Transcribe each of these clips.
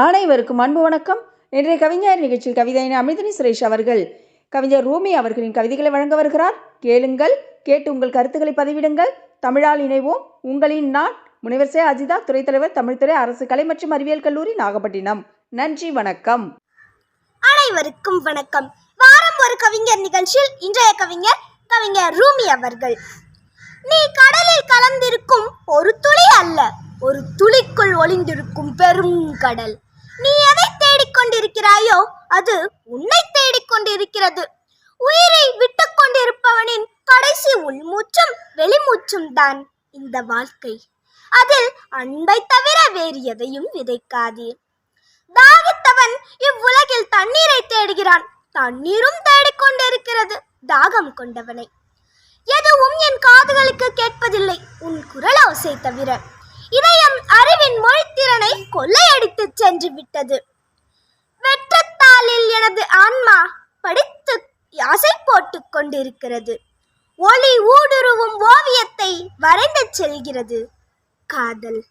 அனைவருக்கும் அன்பு வணக்கம். இன்றைய கவிஞர் நிகழ்ச்சியில் கவிதையின் அமிர்தினி சுரேஷ் அவர்கள் கவிஞர் ரூமி அவர்களின் கவிதைகளை வழங்க வருகிறார். கேளுங்கள் கேட்டு உங்கள் கருத்துக்களை பதிவிடுங்கள். தமிழால் இணைவோம். உங்களின் நான் முனைவர் சே. அஜிதா துறைத்தலைவர் தமிழ்துறை அரசு கலை மற்றும் அறிவியல் கல்லூரி நாகப்பட்டினம். நன்றி வணக்கம். அனைவருக்கும் வணக்கம். வாரம் ஒரு கவிஞர் நிகழ்ச்சியில் இன்றைய கவிஞர் கவிஞர் ரூமி அவர்கள். நீ கடலில் கல ஒரு துளி அல்ல ஒரு துளிக்குள் ஒளிந்திருக்கும் கடல் நீ எதை தேடிக்கொண்டிருக்கிறாயோ அது உன்னை தேடிக்கொண்டிருக்கிறது. உயிரை விட்டுக் கொண்டிருப்பவனின் கடைசி உள்மூச்சும் வெளிமூச்சும் தான் இந்த வாழ்க்கை. அதில் அன்பை தவிர வேறு எதையும் விதைக்காதீர். தாகித்தவன் இவ்வுலகில் தண்ணீரை தேடுகிறான். தண்ணீரும் தேடிக்கொண்டிருக்கிறது தாகம் கொண்டவனை. எதுவும் என் காதுகளுக்கு கேட்பதில்லை. உன் குரல் ஓசை தவிர. இதயம் அறிவின் மொழி கொள்ளையடித்து சென்று விட்டது வெற்றத்தாளில் எனது ஆன்மா படித்து அசை போட்டுக் கொண்டிருக்கிறது. ஒளி ஊடுருவும் ஓவியத்தை வரைந்து செல்கிறது. காதல்.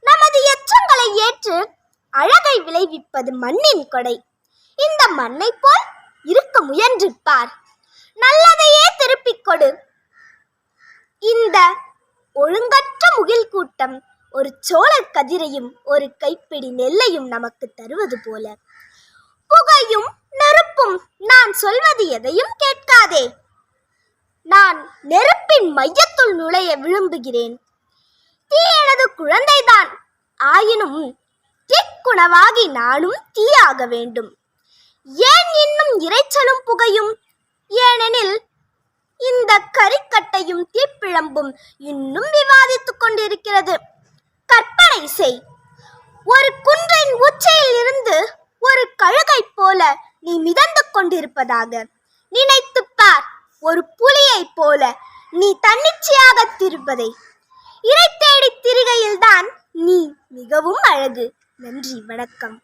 நமது எச்சங்களை ஏற்று அழகை விளைவிப்பது மண்ணின் கொடை. இந்த மண்ணை போல் இருக்க முயன்று பார் நல்லதையே திருப்பிக் கொடு. இந்த ஒழுங்கற்ற முகில் கூட்டம் ஒரு சோழ கதிரையும் ஒரு கைப்பிடி நெல்லையும் நமக்கு தருவது போல. புகையும் நெருப்பும் நான் சொல்வது எதையும் கேட்காதே. நான் நெருப்பின் மையத்துள் நுழைய விரும்புகிறேன். தீ எனது குழந்தைதான். ஆயினும் தீக்குணவாகி நானும் தீயாக வேண்டும். ஏன் இன்னும் இறைச்சலும் புகையும்? ஏனெனில் இந்த கரிக்கட்டையும் தீப்பிழம்பும் இன்னும் விவாதித்துக் கொண்டிருக்கிறது. கற்பனை செய் ஒரு குன்றின் உச்சியில் இருந்து ஒரு கழுகை போல நீ மிதந்து கொண்டிருப்பதாக நினைத்துப் பார். ஒரு புலியைப் போல நீ தன்னிச்சையாக திருப்பதை இறை தேடி திரிகையில்தான் நீ மிகவும் அழகு. நன்றி வணக்கம்.